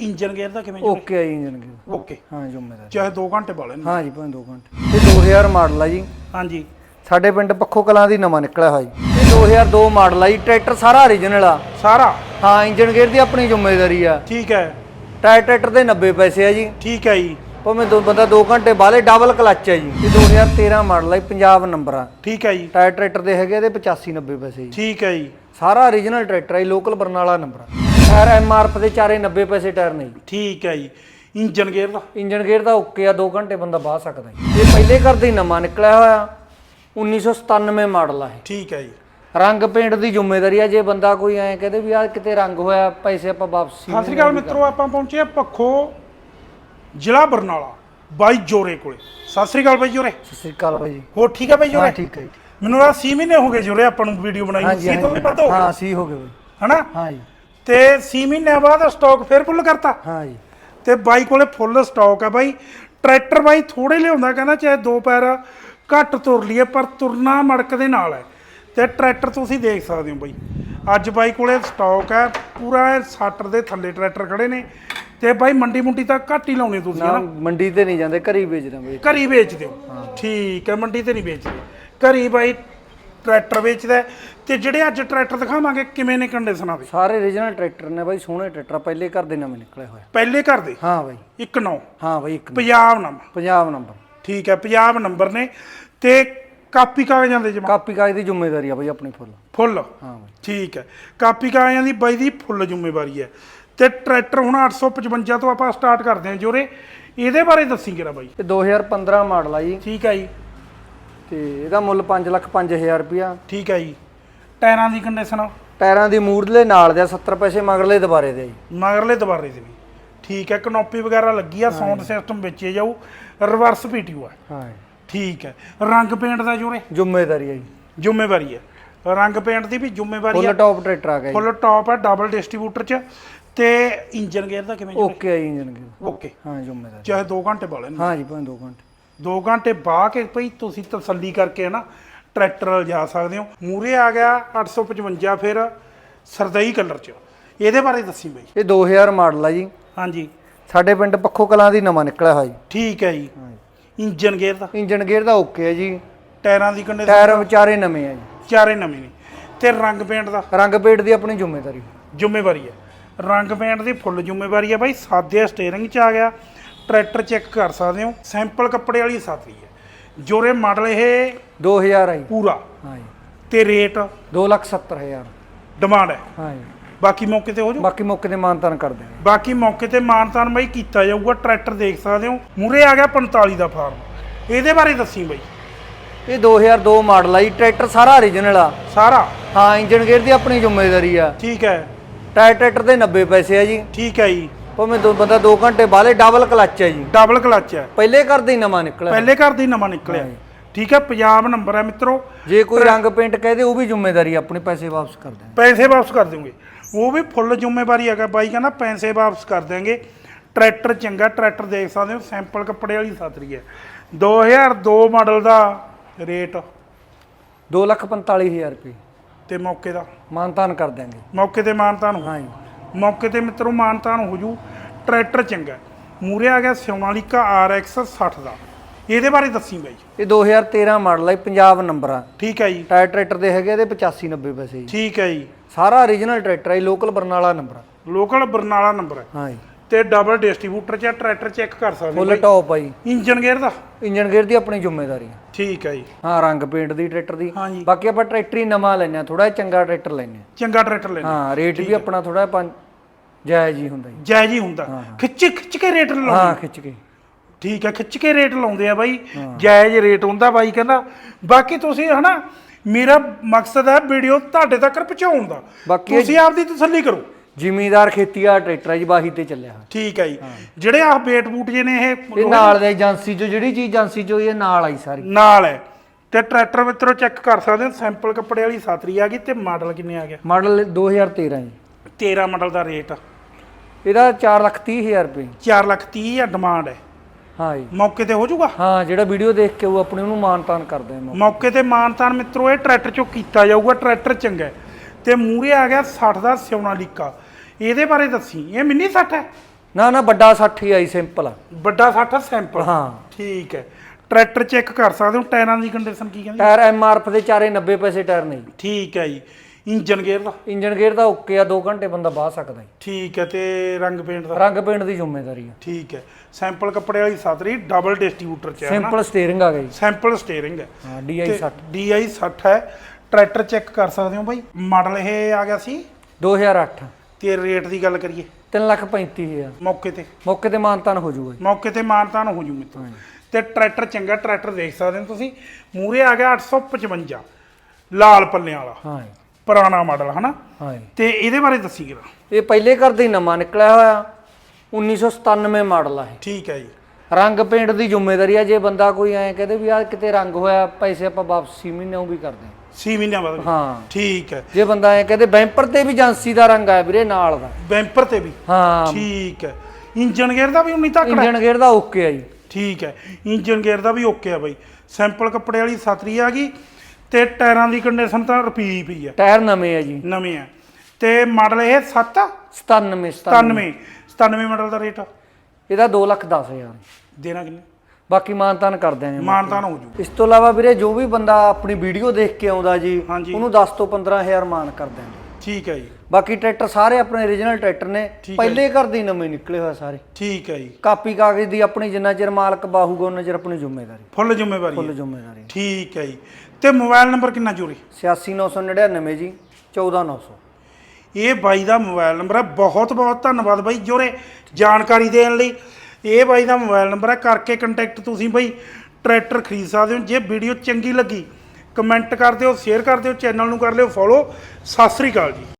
Engine gear ਦਾ ਕਿਵੇਂ okay ਆ ਜੀ ਇੰਜਨ ਗੇਅਰ। ਓਕੇ। ਹਾਂ ਜ਼ਿੰਮੇਦਾਰ ਚਾਹੇ 2 ਘੰਟੇ ਬਾਲੇ ਨੇ। ਹਾਂ ਜੀ ਭਾਵੇਂ 2 ਘੰਟੇ। ਇਹ 2000 ਮਾਡਲ ਆ ਜੀ। ਹਾਂਜੀ। ਸਾਡੇ ਪਿੰਡ ਪੱਖੋ ਕਲਾਂ ਦੀ ਨਵਾਂ ਨਿਕਲਿਆ ਹੋਇਆ ਜੀ। ਇਹ 2002 ਮਾਡਲ ਆ ਜੀ। ਟਰੈਕਟਰ ਸਾਰਾ origignal ਆ। ਸਾਰਾ? ਹਾਂ ਇੰਜਨ ਗੇਅਰ ਦੀ ਆਪਣੀ ਜ਼ਿੰਮੇਵਾਰੀ ਆ। ਠੀਕ ਹੈ। ਟਾਇਰ ਟਰੈਕਟਰ ਦੇ 90 ਪੈਸੇ ਆ ਜੀ। ਠੀਕ ਹੈ ਜੀ। ਭਾਵੇਂ ਦੋ ਬੰਦਾ 2 ਘੰਟੇ ਬਾਲੇ ਡਬਲ ਕਲੱਚ ਹੈ ਜੀ। ਇਹ 2013 ਮਾਡਲ ਆ ਜੀ, ਪੰਜਾਬ ਨੰਬਰ ਆ। ਠੀਕ ਹੈ ਜੀ। ਟਾਇਰ ਟਰੈਕਟਰ ਦੇ ਹੈਗੇ ਇਹਦੇ 85 90 ਪੈਸੇ ਜੀ। ਠੀਕ ਹੈ ਜੀ। ਸਾਰਾ origignal ਟਰੈਕਟਰ ਹੈ ਲੋਕਲ ਬਰਨਾਲਾ ਨੰਬਰ ਆ। ਟਾਇਰ ਐਮਆਰਐਫ ਦੇ ਚਾਰੇ 90 ਪੈਸੇ ਟਾਇਰ ਨੇ ਜੀ। ਠੀਕ ਹੈ ਜੀ। ਇੰਜਨ ਗੇਅਰ ਦਾ? ਇੰਜਨ ਗੇਅਰ ਦਾ ਓਕੇ ਆ 2 ਘੰਟੇ ਬੰਦਾ ਬਾਹ ਸਕਦਾ ਜੀ। ਇਹ ਪਹਿਲੇ ਘਰ ਦੇ ਨਵਾਂ ਨਿਕਲਿਆ ਹੋਇਆ 1997 ਮਾਡਲ ਆ ਇਹ। ਠੀਕ ਹੈ ਜੀ। ਰੰਗ ਪੇਂਟ ਦੀ ਜ਼ਿੰਮੇਵਾਰੀ ਆ ਜੇ ਬੰਦਾ ਕੋਈ ਐਂ ਕਹਦੇ ਵੀ ਆ ਕਿਤੇ ਰੰਗ ਹੋਇਆ ਪੈਸੇ ਆਪਾਂ ਵਾਪਸੀ ਸਤਿ ਸ੍ਰੀ ਅਕਾਲ ਮਿੱਤਰੋ ਆਪਾਂ ਪਹੁੰਚੇ ਆ ਪੱਖੋ ਜ਼ਿਲ੍ਹਾ ਬਰਨਾਲਾ ਬਾਈ ਜੋਰੇ ਕੋਲੇ। ਸਤਿ ਸ੍ਰੀ ਅਕਾਲ ਬਾਈ ਜੋਰੇ। ਸਤਿ ਸ੍ਰੀ ਅਕਾਲ ਜੀ। ਹੋਰ ਠੀਕ ਹੈ ਬਾਈ ਹਾਂ ਜੋਰੇ ਠੀਕ ਹੈ ਮੈਨੂੰ ਆ 6 ਮਹੀਨੇ ਹੋ ਗਏ ਜੋਰੇ ਆਪਾਂ ਨੂੰ ਵੀਡੀਓ ਬਣਾਈ ਸੀ ਤੋਂ ਵੀ ਵੱਧ ਹੋ ਹਾਂ ਸੀ ਹੋ ਗਏ ਬਾਈ। ਹਨਾ? ਹਾਂ ਜੀ। ਤੇ 6 ਮਹੀਨਿਆਂ ਬਾਅਦ ਸਟਾਕ ਫੇਰ ਫੁੱਲ ਕਰਤਾ। ਹਾਂ ਜੀ। ਤੇ ਬਾਈ ਕੋਲੇ ਫੁੱਲ ਸਟਾਕ ਆ ਬਾਈ। ਟਰੈਕਟਰ ਬਾਈ ਥੋੜੇ ਲਿਆਉਂਦਾ ਕਹਿੰਦਾ ਚਾਹੇ ਦੋ ਪੈਰ ਘੱਟ ਤੁਰ ਲਈਏ ਪਰ ਤੁਰਨਾ ਮੜਕ ਦੇ ਨਾਲ ਹੈ। ਤੇ ਟਰੈਕਟਰ ਤੁਸੀਂ ਦੇਖ ਸਕਦੇ ਹੋ ਬਾਈ। ਅੱਜ ਬਾਈ ਕੋਲੇ ਸਟਾਕ ਹੈ ਪੂਰਾ 60 ਦੇ ਥੱਲੇ ਟਰੈਕਟਰ ਖੜੇ ਨੇ। ਤੇ ਬਾਈ ਮੰਡੀ ਮੁੰਡੀ ਤਾਂ ਘੱਟ ਹੀ ਲਾਉਣੇ ਤੁਸੀਂ ਨਾ ਮੰਡੀ ਤੇ ਨਹੀਂ ਜਾਂਦੇ ਘਰ ਹੀ ਵੇਚਦੇ ਬਾਈ। ਘਰੀ ਵੇਚ ਦਿਓ। ਠੀਕ ਹੈ ਮੰਡੀ ਤੇ ਨਹੀਂ ਵੇਚਦੇ। ਘਰੀ ਬਾਈ ਟਰੈਕਟਰ ਵੇਚਦਾ ਹੈ। ਤੇ ਜਿਹੜੇ ਅੱਜ ਟਰੈਕਟਰ ਦਿਖਾਵਾਂਗੇ ਕਿਵੇਂ ਨੇ ਕੰਡੀਸ਼ਨਾਂ ਦੇ? ਸਾਰੇ origignal ਟਰੈਕਟਰ ਨੇ ਬਾਈ ਸੋਹਣੇ ਟਰੈਕਟਰ ਪਹਿਲੇ ਘਰ ਦੇ ਨਵੇਂ ਨਿਕਲੇ ਹੋਏ ਪਹਿਲੇ ਘਰ ਦੇ? ਹਾਂ ਬਾਈ। ਇੱਕ ਨੌ? ਹਾਂ ਬਾਈ ਇੱਕ ਪੰਜਾਬ ਨੰਬਰ? ਪੰਜਾਬ ਨੰਬਰ। ਠੀਕ ਹੈ ਪੰਜਾਬ ਨੰਬਰ ਨੇ। ਤੇ ਕਾਪੀ ਕਾਗਜ਼ਾਂ ਦੇ ਜਮਾ? ਕਾਪੀ ਕਾਗਜ਼ ਦੀ ਜ਼ਿੰਮੇਵਾਰੀ ਆ ਬਾਈ ਆਪਣੀ ਫੁੱਲ। ਫੁੱਲ? ਹਾਂ ਬਾਈ। ਠੀਕ ਹੈ ਕਾਪੀ ਕਾਗਜ਼ਾਂ ਦੀ ਬਾਈ ਦੀ ਫੁੱਲ ਜ਼ਿੰਮੇਵਾਰੀ ਹੈ ਤੇ ਟਰੈਕਟਰ ਹੁਣ 855 ਤੋਂ ਆਪਾਂ ਸਟਾਰਟ ਕਰਦੇ ਹਾਂ ਜੋਰੇ। ਇਹਦੇ ਬਾਰੇ ਦੱਸੀ ਕਿਰਾ ਬਾਈ। ਇਹ 2015 ਮਾਡਲ ਆ ਜੀ। ਠੀਕ ਹੈ ਜੀ। ਤੇ ਇਹਦਾ ਮੁੱਲ 5 ਲੱਖ 5000 ਰੁਪਿਆ ਠੀਕ ਹੈ ਜੀ। ਟਾਇਰਾਂ ਦੀ ਕੰਡੀਸ਼ਨ ਟਾਇਰਾਂ ਦੀ ਮੂਰਲੇ ਨਾਲ ਦੇ ਆ, 70 ਪੈਸੇ ਮਗਰਲੇ ਦੁਬਾਰੇ ਦੇ ਆ ਜੀ। ਮਗਰਲੇ ਦੁਬਾਰੇ ਦੇ ਵੀ। ਠੀਕ ਹੈ ਕਨੋਪੀ ਵਗੈਰਾ ਲੱਗੀ ਆ ਸਾਊਂਡ ਸਿਸਟਮ ਵਿੱਚੇ ਜਾਊ ਰਿਵਰਸ ਪੀਟੀਓ ਹੈ ਹਾਂ ਜੀ ਠੀਕ ਹੈ ਰੰਗ ਪੇਂਟ ਦਾ ਜੋਰੇ? ਜ਼ਿੰਮੇਵਾਰੀ ਆ ਜੀ। ਜ਼ਿੰਮੇਵਾਰੀ ਹੈ ਰੰਗ ਪੇਂਟ ਦੀ ਵੀ ਜ਼ਿੰਮੇਵਾਰੀ ਫੁੱਲ ਹੈ ਟੌਪ ਟਰੈਕਟਰ ਆ ਗਿਆ ਜੀ। ਫੁੱਲ ਟਾਪ ਹੈ ਡਬਲ ਡਿਸਟ੍ਰੀਬਿਊਟਰ ਚ। ਤੇ ਇੰਜਨ ਗੇਅਰ ਦਾ ਕਿਵੇਂ ਜੋਰੇ? ਓਕੇ ਆ ਜੀ ਇੰਜਨ ਗੇਅਰ। ਓਕੇ। ਹਾਂ ਜ਼ਿੰਮੇਵਾਰੀ ਚਾਹੇ 2 ਘੰਟੇ ਬਾਲੇ ਨੇ। ਹਾਂ ਜੀ ਭਾਵੇਂ 2 ਘੰਟੇ। 2 ਘੰਟੇ ਬਾਹ ਕੇ ਭਈ ਤੁਸੀਂ ਤਸੱਲੀ ਕਰਕੇ ਨਾ ਟਰੈਕਟਰ ਲਿਜਾ ਸਕਦੇ ਹੋ। ਮੂਰੇ ਆ ਗਿਆ 855 ਫਿਰ ਸਰਦਈ ਕਲਰ ਚ। ਇਹਦੇ ਬਾਰੇ ਦੱਸੀ ਬਈ। ਇਹ 2000 ਮਾਡਲ ਆ ਜੀ। ਹਾਂਜੀ। ਸਾਡੇ ਪਿੰਡ ਪੱਖੋ ਕਲਾਂ ਦੀ ਨਵਾਂ ਨਿਕਲਿਆ ਹੋਇਆ ਜੀ। ਠੀਕ ਹੈ ਜੀ। ਇੰਜਨ ਗੇਅਰ ਦਾ। ਇੰਜਨ ਗੇਅਰ ਦਾ ਓਕੇ ਆ ਜੀ। ਟਾਇਰਾਂ ਦੀ ਕੰਡੀਸ਼ਨ ਟਾਇਰ ਵਿਚਾਰੇ ਨਵੇਂ ਆ ਜੀ। ਚਾਰੇ ਨਵੇਂ ਨੇ। ਤੇ ਰੰਗ ਪੇਂਟ ਦਾ? ਰੰਗ ਪੇਟ ਦੀ ਆਪਣੀ ਜ਼ਿੰਮੇਵਾਰੀ। ਜ਼ਿੰਮੇਵਾਰੀ ਹੈ। ਰੰਗ ਪੇਂਟ ਦੀ ਫੁੱਲ ਜ਼ਿੰਮੇਵਾਰੀ ਹੈ ਬਾਈ। ਸਾਦੇ ਸਟੀਅਰਿੰਗ ਚ ਆ ਗਿਆ। ਟਰੈਕਟਰ ਚੈੱਕ ਕਰ ਸਕਦੇ ਹੋ। ਸੈਂਪਲ ਕੱਪੜੇ ਵਾਲੀ ਸਾਥੀ ਹੈ। ਜੋਰੇ ਮਾਡਲ ਇਹ 2000 ਆ ਜੀ ਪੂਰਾ। ਹਾਂ ਜੀ ਤੇ ਰੇਟ? 270000 ਡਿਮਾਂਡ ਹੈ ਹਾਂ। ਜੀ ਬਾਕੀ ਮੌਕੇ ਤੇ ਹੋ ਜਾਊ? ਬਾਕੀ ਮੌਕੇ ਤੇ ਮਾਨਤਾਨ ਕਰ ਦਿਆਂਗੇ। ਬਾਕੀ ਮੌਕੇ ਤੇ ਮਾਨਤਾਨ ਬਾਈ ਕੀਤਾ ਜਾਊਗਾ ਟਰੈਕਟਰ ਦੇਖ ਸਕਦੇ ਹੋ। ਮੂਰੇ ਆ ਗਿਆ 45 ਦਾ ਫਾਰਮ। ਇਹਦੇ ਬਾਰੇ ਦੱਸੀ ਬਾਈ। ਇਹ 2002 ਮਾਡਲ ਆ ਜੀ ਟਰੈਕਟਰ ਸਾਰਾ origignal ਆ। ਸਾਰਾ? ਹਾਂ ਇੰਜਨ ਗੇਅਰ ਦੀ ਆਪਣੀ ਜ਼ਿੰਮੇਵਾਰੀ ਆ। ਠੀਕ ਹੈ। ਟਾਇਰ ਟਰੈਕਟਰ ਦੇ 90 ਪੈਸੇ ਆ ਜੀ। ਠੀਕ ਹੈ ਜੀ। ਭਾਵੇਂ ਦੋ ਬੰਦਾ 2 ਘੰਟੇ ਬਾਲੇ ਡਬਲ ਕਲੱਚ ਹੈ ਜੀ। ਡਬਲ ਕਲਚ ਹੈ। ਪਹਿਲੇ ਘਰ ਦੇ ਹੀ ਨਵਾਂ ਨਿਕਲਿਆ। ਪਹਿਲੇ ਘਰ ਦੀ ਨਵਾਂ ਨਿਕਲਿਆ। ਠੀਕ ਹੈ ਪੰਜਾਬ ਨੰਬਰ ਹੈ ਮਿੱਤਰੋ। ਜੇ ਕੋਈ ਰੰਗ ਪੇਂਟ ਕਹਦੇ ਉਹ ਵੀ ਜ਼ਿੰਮੇਵਾਰੀ ਆਪਣੀ ਪੈਸੇ ਵਾਪਸ ਕਰ ਦੇਣਗੇ। ਪੈਸੇ ਵਾਪਸ ਕਰ ਦਿਓਗੇ। ਉਹ ਵੀ ਫੁੱਲ ਜ਼ਿੰਮੇਵਾਰੀ ਹੈਗਾ ਬਾਈ ਕਹਿੰਦਾ ਪੈਸੇ ਵਾਪਸ ਕਰ ਦਿਆਂਗੇ। ਟਰੈਕਟਰ ਚੰਗਾ ਟਰੈਕਟਰ ਦੇਖ ਸਕਦੇ ਹੋ ਸੈਂਪਲ ਕੱਪੜੇ ਵਾਲੀ ਸਾਤਰੀ ਹੈ। 2002 ਮਾਡਲ ਦਾ ਰੇਟ 245000 ਰੁਪਏ। ਤੇ ਮੌਕੇ ਦਾ। ਮਾਨਤਾਨ ਕਰ ਦਿਆਂਗੇ। ਮੌਕੇ ਤੇ ਮਾਨਤਾਨ ਹੋ ਹਾਂ ਜੀ। ਮੌਕੇ ਤੇ ਮਿੱਤਰੋ ਮਾਨਤਾਨ ਹੋ ਜੂ। ਟਰੈਕਟਰ ਚੰਗਾ ਮੂਰੇ ਆ ਗਿਆ ਸੋਨਾਲੀਕਾ RX 60 ਦਾ। ਇਹਦੇ ਬਾਰੇ ਦੱਸੀ ਬਾਈ। ਇਹ 2013 ਮਾਡਲ ਹੈ ਪੰਜਾਬ ਨੰਬਰ ਆ। ਠੀਕ ਹੈ ਜੀ। ਟਾਇਰ ਟਰੈਕਟਰ ਦੇ ਹੈਗੇ ਇਹਦੇ 85 90 ਪੈਸੇ ਜੀ। ਠੀਕ ਹੈ ਜੀ। ਸਾਰਾ origignal ਟਰੈਕਟਰ ਹੈ ਲੋਕਲ ਬਰਨਾਲਾ ਨੰਬਰ ਆ। ਲੋਕਲ ਬਰਨਾਲਾ ਨੰਬਰ ਹੈ। ਹਾਂ ਜੀ। ਤੇ ਡਬਲ ਡਿਸਟ੍ਰੀਬਿਊਟਰ ਚ ਟਰੈਕਟਰ ਚੈੱਕ ਕਰ ਸਕਦੇ ਫੁੱਲ ਟੌਪ ਆ ਜੀ। ਇੰਜਨ ਗੇਅਰ ਦਾ? ਇੰਜਨ ਗੇਅਰ ਦੀ ਆਪਣੀ ਜ਼ਿੰਮੇਵਾਰੀ ਆ। ਠੀਕ ਹੈ ਜੀ। ਹਾਂ ਰੰਗ ਪੇਂਟ ਦੀ ਟਰੈਕਟਰ ਦੀ। ਹਾਂਜੀ। ਬਾਕੀ ਆਪਾਂ ਟਰੈਕਟਰ ਹੀ ਨਵਾਂ ਲੈਣਾ ਥੋੜਾ ਚੰਗਾ ਟਰੈਕਟਰ ਲੈਣੇ ਚੰਗਾ ਟਰੈਕਟਰ ਲੈਣਾ ਹਾਂ। ਰੇਟ ਵੀ ਆਪਣਾ ਥੋੜਾ ਪੰਜ ਜਾਇਜ਼ ਹੀ ਹੁੰਦਾ ਜੀ। ਜਾਇਜ਼ ਹੀ ਹੁੰਦਾ। ਖਿੱਚ ਖਿੱਚ ਕੇ ਰੇਟ ਲਾਉਂਦੇ ਹਾਂ ਖਿੱਚ ਕੇ। ਠੀਕ ਹੈ ਖਿੱਚ ਕੇ ਰੇਟ ਲਾਉਂਦੇ ਆ ਬਾਈ। ਜਾਇਜ਼ ਰੇਟ ਹੁੰਦਾ ਬਾਈ ਕਹਿੰਦਾ। ਬਾਕੀ ਤੁਸੀਂ ਹਨਾ ਮੇਰਾ ਮਕਸਦ ਹੈ ਵੀਡੀਓ ਤੁਹਾਡੇ ਤੱਕ ਪਹੁੰਚਾਉਣ ਦਾ। ਬਾਕੀ ਤੁਸੀਂ ਆਪਦੀ ਤਸੱਲੀ ਕਰੋ। ਜ਼ਿਮੀਦਾਰ ਖੇਤੀ ਆ ਟਰੈਕਟਰ ਹੈ ਜੀ ਬਾਹੀ ਤੇ ਚੱਲਿਆ ਹੋਇਆ। ਠੀਕ ਹੈ ਜੀ। ਜਿਹੜੇ ਆਹ ਬੇਟ ਬੂਟ ਜੇ ਨੇ ਇਹ ਇਹ ਨਾਲ ਦੇ ਏਜੰਸੀ ਚੋਂ ਜਿਹੜੀ ਚੀਜ਼ ਏਜੰਸੀ ਚੋਂ ਇਹ ਨਾਲ ਆਈ ਸਾਰੀ। ਨਾਲ ਹੈ। ਤੇ ਟਰੈਕਟਰ ਮਿੱਤਰੋ ਚੈੱਕ ਕਰ ਸਕਦੇ ਹੋ ਸੈਂਪਲ ਕੱਪੜੇ ਵਾਲੀ ਸਾਤਰੀ ਆ ਗਈ ਤੇ ਮਾਡਲ ਕਿੰਨੇ ਆ ਗਿਆ? ਮਾਡਲ 2013 ਜੀ। 13 ਮਾਡਲ ਦਾ ਰੇਟ ਇਹਦਾ 430000 ਰੁਪਏ। 4 ਲੱਖ 30 ਆ ਡਿਮਾਂਡ ਹੈ। ਹਾਂ ਜੀ। ਮੌਕੇ ਤੇ ਹੋ ਜਾਊਗਾ? ਹਾਂ ਜਿਹੜਾ ਵੀਡੀਓ ਦੇਖ ਕੇ ਉਹ ਆਪਣੇ ਉਹਨੂੰ ਮਾਨਤਾਨ ਕਰਦੇ ਆ ਮੌਕੇ। ਤੇ ਮਾਨਤਾਨ ਮਿੱਤਰੋ ਇਹ ਟਰੈਕਟਰ ਚੋਂ ਕੀਤਾ ਜਾਊਗਾ ਟਰੈਕਟਰ ਚੰਗਾ ਹੈ। ਤੇ ਮੂਰੇ ਆ ਗਿਆ 60 ਦਾ ਸੋਨਾਲੀਕਾ ਇਹਦੇ ਬਾਰੇ ਦੱਸੀ। ਇਹ ਮਿੰਨੀ 60 ਹੈ? ਨਾ ਨਾ ਵੱਡਾ 60 ਹੀ ਆਈ ਸਿੰਪਲ ਆ। ਵੱਡਾ 60 ਸੈਂਪਲ ਹਾਂ। ਠੀਕ ਹੈ। ਟਰੈਕਟਰ ਚੈੱਕ ਕਰ ਸਕਦੇ ਹੋ? ਟਾਇਰਾਂ ਦੀ ਕੰਡੀਸ਼ਨ ਕੀ ਕਹਿੰਦੇ? ਟਾਇਰ ਐਮਆਰਐਫ ਦੇ ਚਾਰੇ 90 ਪੈਸੇ ਟਾਇਰ ਨਹੀਂ ਠੀਕ ਹੈ ਜੀ। ਇੰਜਨ ਗੇਅਰ ਦਾ? ਇੰਜਨ ਗੇਅਰ ਦਾ ਓਕੇ ਆ 2 ਘੰਟੇ ਬੰਦਾ ਬਾਹ ਸਕਦਾ ਜੀ। ਠੀਕ ਹੈ ਤੇ ਰੰਗ ਪੇਂਟ ਦਾ? ਰੰਗ ਪੇਂਟ ਦੀ ਜ਼ਿੰਮੇਵਾਰੀ ਆ। ਠੀਕ ਹੈ। ਸੈਂਪਲ ਕੱਪੜੇ ਵਾਲੀ ਸਤਰੀ ਡਬਲ ਡਿਸਟ੍ਰੀਬਿਊਟਰ ਚ ਹੈ ਨਾ। ਸਿੰਪਲ ਸਟੀਅਰਿੰਗ ਆ ਗਿਆ ਜੀ ਸੈਂਪਲ ਸਟੀਅਰਿੰਗ ਹੈ ਹਾਂ DI 60 DI 60 ਹੈ। ਟਰੈਕਟਰ ਚੈੱਕ ਕਰ ਸਕਦੇ ਹੋ ਬਾਈ? ਮਾਡਲ ਇਹ ਆ ਗਿਆ ਸੀ? 2008 ਤੇ ਰੇਟ ਦੀ ਗੱਲ ਕਰੀਏ। 3 ਲੱਖ 35000 ਮੌਕੇ ਤੇ। ਮੌਕੇ ਤੇ ਮਾਨਤਾਨ ਹੋ ਜਾਊਗਾ ਜੀ। ਮੌਕੇ ਤੇ ਮਾਨਤਾਨ ਹੋ ਜੂ ਮਿੱਤਰੋ। ਤੇ ਟਰੈਕਟਰ ਚੰਗਾ ਟਰੈਕਟਰ ਦੇਖ ਸਕਦੇ ਹੋ ਤੁਸੀਂ। ਮੂਰੇ ਆ ਗਿਆ 855 ਲਾਲ ਪੱਲਿਆਂ ਵਾਲਾ। ਹਾਂ ਜੀ ਪੁਰਾਣਾ ਮਾਡਲ ਹਨਾ? ਹਾਂ ਜੀ ਤੇ ਇਹਦੇ ਬਾਰੇ ਦੱਸੀ ਜਰਾ। ਇਹ ਪਹਿਲੇ ਘਰ ਦਾ ਹੀ ਨਵਾਂ ਨਿਕਲਿਆ ਹੋਇਆ। 1997 ਮਾਡਲ ਆ ਇਹ। ਠੀਕ ਹੈ ਜੀ। ਰੰਗ ਪੇਂਟ ਦੀ ਜ਼ਿੰਮੇਵਾਰੀ ਆ ਜੇ ਬੰਦਾ ਕੋਈ ਐਂ ਕਹਦੇ ਵੀ ਆ ਕਿਤੇ ਰੰਗ ਹੋਇਆ ਪੈਸੇ ਆਪਾਂ ਵਾਪਸੀ ਮਹੀਨਿਆਂ ਵੀ ਕਰਦੇ ਹਾਂ। 6 ਮਹੀਨਿਆਂ ਬਾਅਦ ਹਾਂ। ਠੀਕ ਹੈ। ਜੇ ਬੰਦਾ ਐਂ ਕਹਦੇ ਬੈਂਪਰ ਤੇ ਵੀ ਏਜੰਸੀ ਦਾ ਰੰਗ ਆ ਵੀਰੇ ਨਾਲ ਦਾ। ਬੈਂਪਰ ਤੇ ਵੀ। ਹਾਂ। ਠੀਕ ਹੈ। ਇੰਜਨ ਗੇਅਰ ਦਾ ਵੀ ਉਨੀ ਤੱਕ ਇੰਜਨ ਗੇਅਰ ਦਾ ਓਕੇ ਆ ਜੀ। ਠੀਕ ਹੈ। ਇੰਜਨ ਗੇਅਰ ਦਾ ਵੀ ਓਕੇ ਆ ਬਾਈ। ਸੈਂਪਲ ਕੱਪੜੇ ਵਾਲੀ ਸਤਰੀ ਆ ਗਈ ਤੇ ਟਾਇਰਾਂ ਦੀ ਕੰਡੀਸ਼ਨ ਤਾਂ ਰੁਪਈ ਪਈ ਆ। ਟਾਇਰ ਨਵੇਂ ਆ ਜੀ। ਨਵੇਂ ਆ। ਤੇ ਮਾਡਲ ਇਹ 7 97 97 97 97 ਮਾਡਲ ਦਾ ਰੇਟ ਇਹਦਾ 2 ਲੱਖ 10 ਹਜ਼ਾਰ। ਦੇਣਾ ਕਿੰਨੇ? ਬਾਕੀ ਮਾਨਤਾਨ ਕਰ ਦਿਆਂਗੇ। ਮਾਨਤਾਨ ਹੋ ਜੂ। ਇਸ ਤੋਂ ਇਲਾਵਾ ਵੀਰੇ ਜੋ ਵੀ ਬੰਦਾ ਆਪਣੀ ਵੀਡੀਓ ਦੇਖ ਕੇ ਆਉਂਦਾ ਜੀ ਹਾਂਜੀ। ਉਹਨੂੰ 10 ਤੋਂ 15000 ਮਾਨ ਕਰ ਦਿਆਂਗੇ। ਠੀਕ ਹੈ ਜੀ। ਬਾਕੀ ਟਰੈਕਟਰ ਸਾਰੇ ਆਪਣੇ origignal ਟਰੈਕਟਰ ਨੇ। ਠੀਕ ਹੈ ਪਹਿਲੇ ਘਰ ਦੇ ਹੀ ਨਵੇਂ ਨਿਕਲੇ ਹੋਏ ਸਾਰੇ। ਠੀਕ ਹੈ ਜੀ। ਕਾਪੀ ਕਾਗਜ਼ ਦੀ ਆਪਣੀ ਜਿੰਨਾ ਚਿਰ ਮਾਲਕ ਬਾਹੂਗਾ ਉਹਨਾਂ ਚਿਰ ਆਪਣੀ ਜ਼ਿੰਮੇਵਾਰੀ। ਫੁੱਲ ਜ਼ਿੰਮੇਵਾਰੀ ਫੁੱਲ ਹੈ। ਜ਼ਿੰਮੇਵਾਰੀ ਠੀਕ ਹੈ ਜੀ। ਤੇ ਮੋਬਾਈਲ ਨੰਬਰ ਕਿੰਨਾ ਜੋਰੀ 86999 ਜੀ 14900 ਇਹ ਬਾਈ ਦਾ ਮੋਬਾਈਲ ਨੰਬਰ ਹੈ। ਬਹੁਤ ਬਹੁਤ ਧੰਨਵਾਦ ਬਾਈ ਜੋਰੇ ਜਾਣਕਾਰੀ ਦੇਣ ਲਈ। ਇਹ ਬਾਈ ਦਾ ਮੋਬਾਈਲ ਨੰਬਰ ਹੈ। ਕਰਕੇ ਕੰਟੈਕਟ ਤੁਸੀਂ ਬਾਈ ਟਰੈਕਟਰ ਖਰੀਦ ਸਕਦੇ ਹੋ। ਜੇ ਵੀਡੀਓ ਚੰਗੀ ਲੱਗੀ ਕਮੈਂਟ ਕਰ ਦਿਓ ਸ਼ੇਅਰ ਕਰ ਦਿਓ ਚੈਨਲ ਨੂੰ ਕਰ ਲਿਓ ਫੋਲੋ ਸਤਿ ਸ੍ਰੀ ਅਕਾਲ ਜੀ।